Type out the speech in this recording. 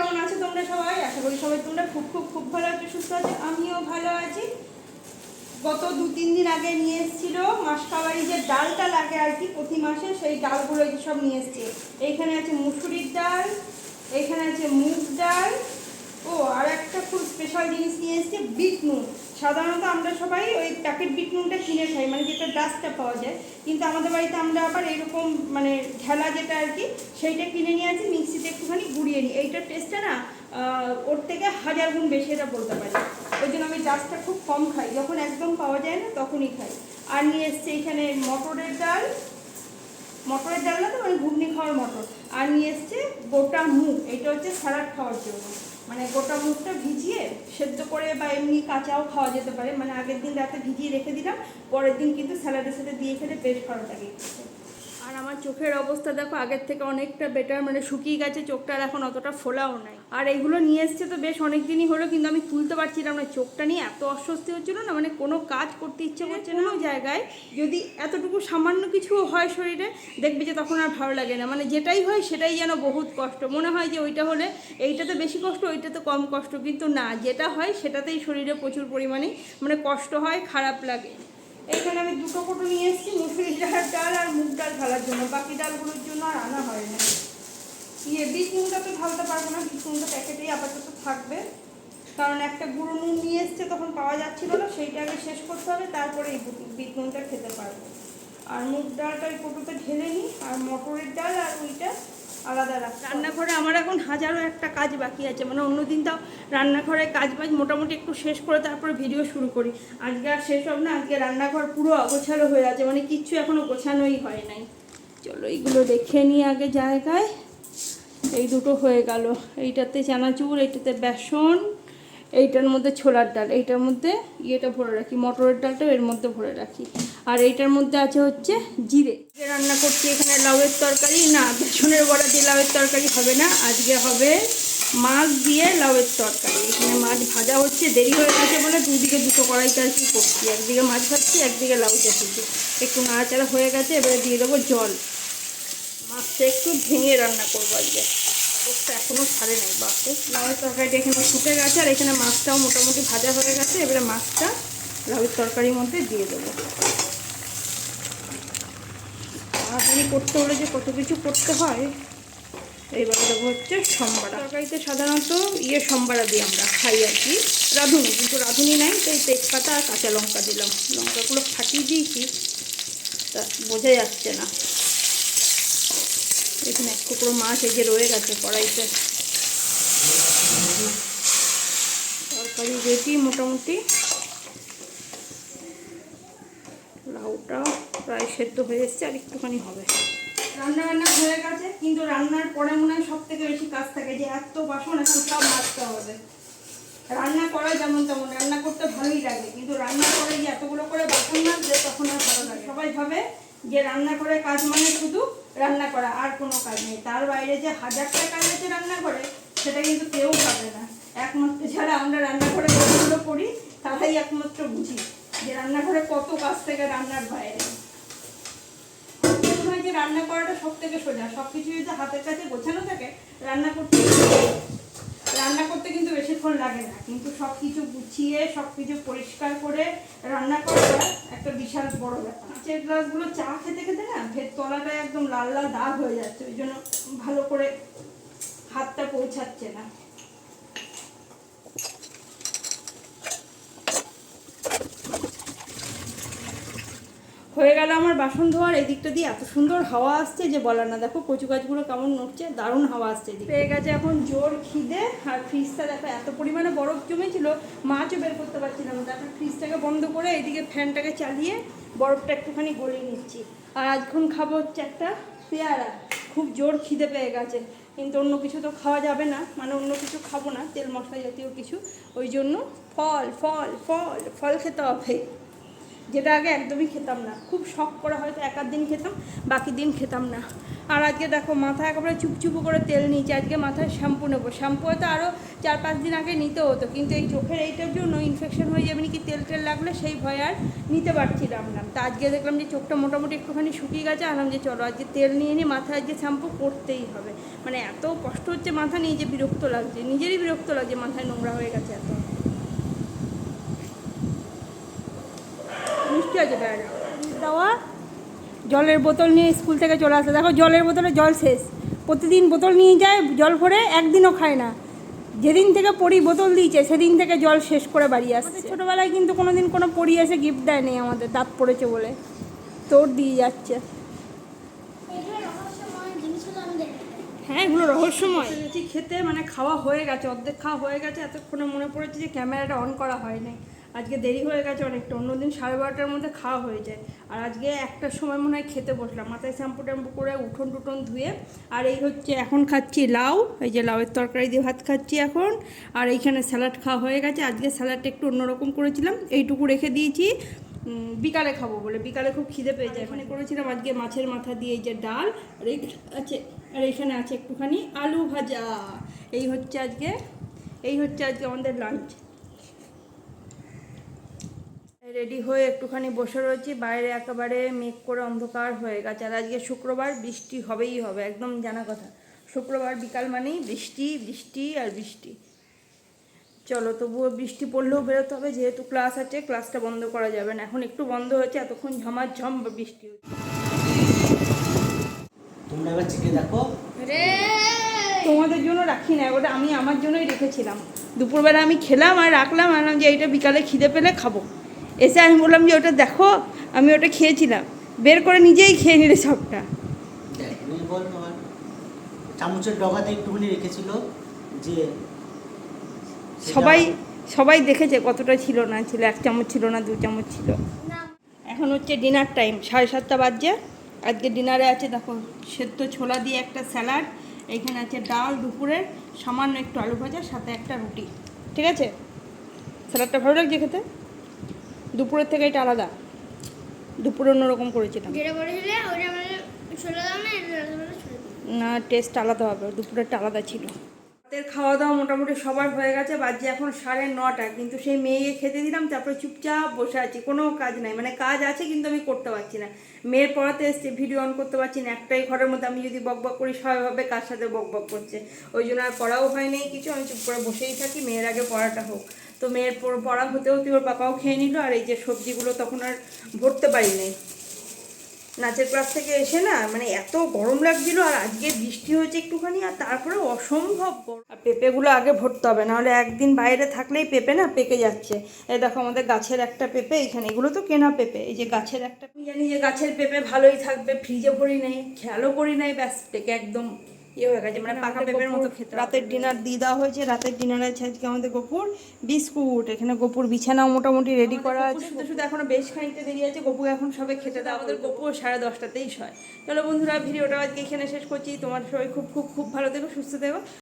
কেমন আছো তোমরা সবাই? আশা করি সবাই তোমরা খুব খুব খুব ভালো আছো, সুস্থ আছো। আমিও ভালো আছি। গত দু, তিন দিন আগে নিয়ে এসেছিল মাসকাবারি যে ডালটা লাগে আর কি, প্রতি মাসে সেই ডালগুলো সব নিয়ে এসছে। এইখানে আছে মুসুরির ডাল, এইখানে আছে মুগ ডাল, ও, আর একটা খুব স্পেশাল জিনিস নিয়ে এসছে, বিট নুন সাধারণত আমরা সবাই ওই প্যাকেট বিট নুনটা কিনে খাই মানে যেটা ডাস্টটা পাওয়া যায়। কিন্তু আমাদের বাড়িতে আমরা আবার এরকম মানে ঢেলা যেটা আর কি, সেইটা কিনে নিয়ে আসি, মিক্সিতে একটুখানি গুড়িয়ে নিই। এইটার টেস্টটা না ওর থেকে হাজার গুণ বেশি এটা বলতে পারি। ওই জন্য আমি ডাস্টটা খুব কম খাই। যখন একদম পাওয়া যায় না, তখনই খাই। আর নিয়ে এসছে এখানে মটরের ডাল মটরের ডালনা তো মানে ঘুগনি খাওয়ার মটর। আর নিয়ে এসছে গোটা মুগ। এটা হচ্ছে স্যালাড খাওয়ার জন্য। মানে গোটা মুখটা ভিজিয়ে সেদ্ধ করে বা এমনি কাঁচাও খাওয়া যেতে পারে। মানে আগের দিন রাতে ভিজিয়ে রেখে দিলাম, পরের দিন কিন্তু স্যালাডের সাথে দিয়ে খেলে বেশ ভালো লাগে। আর আমার চোখের অবস্থা দেখো আগের থেকে অনেকটা বেটার মানে শুকিয়ে গেছে চোখটা আর এখন অতটা ফোলাও নাই। আর এইগুলো নিয়ে এসছে তো বেশ অনেক দিনই হলো কিন্তু আমি তুলতে পারছিলাম না চোখটা নিয়ে এত অস্বস্তি হচ্ছিল না মানে কোনো কাজ করতে ইচ্ছে করছে না। জায়গায় যদি এতটুকু সামান্য কিছু হয় শরীরে দেখবে যে তখন আর ভালো লাগে না। মানে যেটাই হয় সেটাই যেন বহুত কষ্ট। মনে হয় যে ওইটা হলে এইটাতে বেশি কষ্ট ওইটাতে কম কষ্ট। কিন্তু না যেটা হয় সেটাতেই শরীরে প্রচুর পরিমাণে মানে কষ্ট হয় খারাপ লাগে। এইখানে আমি দুটো কোটো নিয়ে এসেছি, মুসুরি ডাল ডাল আর মুগ ডাল ঢালার জন্য। বাকি ডালগুলোর জন্য আর আনা হয় না। ইয়ে বিট নুনটা তো ঢালতে পারব না, বিট নুনটা প্যাকেটেই আপাতত থাকবে। কারণ একটা গুঁড়ো নুন নিয়ে এসছে তখন পাওয়া যাচ্ছিল না, সেইটা আগে শেষ করতে হবে, তারপরে এই বিট নুনটা খেতে পারব। আর মুগ ডালটা ওই কোটোতে ঢেলে নিই, আর মটরের ডাল আর ওইটা আলাদা রান্নাঘরে আমার এখন হাজারো একটা কাজ বাকি আছে। মানে অন্যদিন তাও রান্নাঘরে কাজ বাজ মোটামুটি একটু শেষ করে তারপরে ভিডিও শুরু করি। আজকে আর শেষ হবে না, আজকে রান্নাঘর পুরো অগোছালো হয়ে আছে। মানে কিচ্ছু এখনও গোছানোই হয় নাই। চলো এইগুলো দেখে নিই আগে জায়গায়। এই দুটো হয়ে গেল। এইটাতে চানাচুর, এইটাতে বেসন। এইটার মধ্যে ছোলার ডাল, এইটার মধ্যে ইয়েটা ভরে রাখি, মটরের ডালটা এর মধ্যে ভরে রাখি। আর এইটার মধ্যে আছে হচ্ছে জিরে। রান্না করছি এখানে লাউয়ের তরকারি। না, বেসনের বড়া দিয়ে লাউয়ের তরকারি হবে না। আজকে হবে মাছ দিয়ে লাউয়ের তরকারি। এখানে মাছ ভাজা হচ্ছে, দেরি হয়ে গেছে বলে দুদিকে দুটো কড়াইতে আর কি করছি। একদিকে মাছ ভাজছি, একদিকে লাউ চাষিছি একটু নাড়াচাড়া হয়ে গেছে, এবারে দিয়ে দেবো জল। মাছটা একটু ভেঙে রান্না করব আজকে। অবস্থা এখনও ছাড়ে নাই বাপে লাউয়ের তরকারিটা এখানে ফুটে গেছে আর এখানে মাছটাও মোটামুটি ভাজা হয়ে গেছে। এবারে মাছটা লাউয়ের তরকারির মধ্যে দিয়ে দেবো। তাড়াতাড়ি করতে হলে যে কত কিছু করতে হয়, এইবারে দেবো হচ্ছে সম্বারা তরকারিতে সাধারণত ইয়ে সম্বারা দিই আমরা, খাই আর কি। রাঁধুনি, কিন্তু রাঁধুনি নাই, তাই তেজপাতা আর কাঁচা লঙ্কা দিলাম। লঙ্কাগুলো ফাটিয়ে দিয়েছি, তা বোঝা যাচ্ছে না। এখানে এক টুকরো মাছ এই যে রয়ে গেছে কড়াইতে। তরকারি রেডি মোটামুটি। লাউটা প্রায় সেদ্ধ হয়ে এসছে, আর একটুখানি হবে। রান্না বান্না হয়ে গেছে, কিন্তু রান্নার পরে মনে হয় সব থেকে বেশি কাজ থাকে যে এত বাসন, এখন সব মাজতে হবে। রান্না করা যেমন তেমন, রান্না করতে ভালোই লাগে, কিন্তু রান্না করে যে এতগুলো করে বাসন মাজবে তখন আর ভালো লাগে সবাই ভাবে যে রান্না করে কাজ মানে শুধু রান্না করা, আর কোনো কাজ নেই। তার বাইরে যে হাজারটা কাজ আছে রান্না করে, সেটা কিন্তু কেউ ভাবে না। একমাত্র যারা আমরা রান্নাঘরে কাজগুলো করি, তারাই একমাত্র বুঝি যে রান্নাঘরে কত কাজ থেকে রান্নার বাইরে। হয় যে রান্না করাটা সব থেকে সোজা সব কিছু যদি হাতের কাছে গোছানো থাকে, রান্না করতে রান্না করতে কিন্তু বেশিক্ষণ লাগে না। কিন্তু সব কিছু গুছিয়ে সব কিছু পরিষ্কার করে রান্না করাটা একটা বিশাল বড় ব্যাপার। কাঁচের গ্লাসগুলো চা খেতে খেতে না ভেত তলাটা একদম লাল লাল দাগ হয়ে যাচ্ছে, ওই জন্য ভালো করে হাতটা পৌঁছাচ্ছে না। হয়ে গেল আমার বাসন ধোয়ার, এই দিকটা দিয়ে এত সুন্দর হাওয়া আসছে যে বলার না। দেখো কচু গাছগুলো কেমন নড়ছে, দারুণ হাওয়া আসছে এদিকে। পেয়ে গেছে এখন জোর খিদে, আর ফ্রিজটা দেখো এত পরিমাণে বরফ জমেছিল, মাছও বের করতে পারছিলাম তারপর ফ্রিজটাকে বন্ধ করে এইদিকে ফ্যানটাকে চালিয়ে বরফটা একটুখানি গলিয়ে নিচ্ছি। আর আজখন খাব হচ্ছে একটা পেয়ারা, খুব জোর খিদে পেয়ে গেছে। কিন্তু অন্য কিছু তো খাওয়া যাবে না মানে অন্য কিছু খাব না, তেল মশলা জাতীয় কিছু। ওই জন্য ফল ফল ফল ফল খেতে হবে। যেটা আগে একদমই খেতাম না। খুব শখ করে হয়তো এক দিন খেতাম, বাকি দিন খেতাম না। আর আজকে দেখো মাথা একেবারে চুপচুপু করে তেল নিয়েছি। আজকে মাথায় শ্যাম্পু নেব। শ্যাম্পু হয়তো আরও চার পাঁচ দিন আগে নিতে হতো, কিন্তু এই চোখের এইটার জন্য ইনফেকশন হয়ে যাবে নাকি তেল টেল লাগলে সেই ভয় আর নিতে পারছিলাম না। তা আজকে দেখলাম যে চোখটা মোটামুটি একটুখানি শুকিয়ে গেছে। আনলাম যে চলো আজকে তেল নিয়ে নিই, মাথায় আজকে শ্যাম্পু করতেই হবে। মানে এত কষ্ট হচ্ছে মাথা নিয়ে যে বিরক্ত লাগছে, নিজেরই বিরক্ত লাগছে মাথায় নোংরা হয়ে গেছে এত মিষ্টি আছে ব্যাগ দেওয়া জলের বোতল নিয়ে স্কুল থেকে চলে আসে। দেখো জলের বোতলে জল শেষ। প্রতিদিন বোতল নিয়ে যায় জল ভরে একদিনও খায় না। যেদিন থেকে পড়ি বোতল দিয়েছে সেদিন থেকে জল শেষ করে বাড়ি আসছে। ছোটোবেলায় কিন্তু কোনো দিন কোনো পড়ি এসে গিফট দেয়নি আমাদের দাঁত পড়েছে বলে। তোর দিয়ে যাচ্ছে। হ্যাঁ এগুলো রহস্যময়। খেতে মানে খাওয়া হয়ে গেছে অর্ধেক খাওয়া হয়ে গেছে এতক্ষণে মনে পড়েছে যে ক্যামেরাটা অন করা হয় নাই আজকে দেরি হয়ে গেছে অনেকটা। অন্যদিন সাড়ে বারোটার মধ্যে খাওয়া হয়ে যায়। আর আজকে একটার সময় মনে হয় খেতে বসলাম। মাথায় শ্যাম্পু ট্যাম্পু করে উঠোন টুটন ধুয়ে, আর এই হচ্ছে এখন খাচ্ছি লাউ। এই যে লাউয়ের তরকারি দিয়ে ভাত খাচ্ছি এখন। আর এইখানে স্যালাড খাওয়া হয়ে গেছে। আজকে স্যালাডটা একটু অন্যরকম করেছিলাম। এইটুকু রেখে দিয়েছি। বিকালে খাব বলে। বিকালে খুব খিদে পেয়ে যায়। এখানে করেছিলাম আজকে মাছের মাথা দিয়ে এই যে ডাল। আর এই আছে, আর এইখানে আছে একটুখানি আলু ভাজা। এই হচ্ছে আজকে, এই হচ্ছে আজকে আমাদের লাঞ্চ রেডি হয়ে একটুখানি বসে রয়েছি। বাইরে একেবারে মেঘ করে অন্ধকার হয়ে গেছে। আর আজকে শুক্রবার বৃষ্টি হবেই হবে একদম জানা কথা। শুক্রবার বিকাল মানেই বৃষ্টি বৃষ্টি আর বৃষ্টি। চলো তবুও বৃষ্টি পড়লেও বেরোতে হবে। যেহেতু ক্লাস আছে ক্লাসটা বন্ধ করা যাবে না। এখন একটু বন্ধ হয়েছে এতক্ষণ ঝমাঝম বৃষ্টি হচ্ছে। তোমরা এবার চেখে দেখো। তোমাদের জন্য রাখি না ওটা আমি আমার জন্যই রেখেছিলাম। দুপুরবেলা আমি খেলাম আর রাখলাম আর যে এইটা বিকালে খিদে পেলে খাব। এসে আমি বললাম যে ওটা দেখো আমি ওটা খেয়েছিলাম। বের করে নিজেই খেয়ে নিলে সবটা। চামচের ডগাতে একটুখানি রেখেছিল যে সবাই সবাই দেখেছে কতটা ছিল না ছিল এক চামচ ছিল না দু চামচ ছিল। এখন হচ্ছে ডিনার টাইম সাড়ে সাতটা বাজছে। আজকে ডিনারে আছে দেখো সেদ্ধ ছোলা দিয়ে একটা স্যালাড এইখানে আছে ডাল দুপুরের সামান্য একটু আলু ভাজা সাথে একটা রুটি। ঠিক আছে? স্যালাডটা ভালো লাগছে খেতে? দুপুরের থেকে এটা আলাদা। দুপুরে অন্যরকম করেছিলাম যেটা বলেছিলে ওটা মানে ছোলে দাও না না টেস্ট আলাদা হবে দুপুরেরটা আলাদা ছিল। রাতের খাওয়া দাওয়া মোটামুটি সবার হয়ে গেছে, বাজে এখন সাড়ে নটা। কিন্তু সেই মেয়েকে খেতে দিলাম, তারপরে চুপচাপ বসে আছি, কোনো কাজ নাই। মানে কাজ আছে কিন্তু আমি করতে পারছি না। মেয়ের পড়াতে এসছে, ভিডিও অন করতে পারছি না, একটাই ঘরের মধ্যে আমি যদি বক বক করি সবাই ভাবে কার সাথে বক বক করছে। ওই জন্য আর পড়াও হয়নি কিছু, আমি চুপ করে বসেই থাকি, মেয়ের আগে পড়াটা হোক। তো মেয়ের পড়া হতে হতে ওর পাপাও খেয়ে নিল, আর এই যে সবজিগুলো তখন আর ভরতে পারি নাই। নাচের ক্লাস থেকে এসে না মানে এত গরম লাগছিল আর আজকে বৃষ্টি হয়েছে একটুখানি আর তারপরে অসম্ভব গরম। আর পেঁপেগুলো আগে ভরতে হবে, নাহলে একদিন বাইরে থাকলেই পেঁপে না পেকে যাচ্ছে। এই দেখো আমাদের গাছের একটা পেঁপে এখানে এগুলো তো কেনা পেঁপে, এই যে গাছের একটা জানি যে গাছের পেঁপে ভালোই থাকবে, ফ্রিজে ভরি নেই, খেয়ালও করি নাই, ব্যাস, পেকে একদম ইয়ে হয়ে গেছে মানে পাকা পেঁপের মতো খেতে রাতের ডিনার দিয়ে দেওয়া হয়েছে রাতের ডিনার আছে আজকে আমাদের গোপুর বিস্কুট এখানে গোপুর বিছানাও মোটামুটি রেডি করা আছে। শুধু শুধু এখনও বেশ খানিকটা দেরি আছে গপু এখন সবে খেতে দেওয়া আমাদের গপু সাড়ে দশটাতেই হয়। চলো বন্ধুরা ভিডিওটা আজকে এখানে শেষ করছি। তোমার সবাই খুব খুব খুব ভালো থেকো সুস্থ থেকো।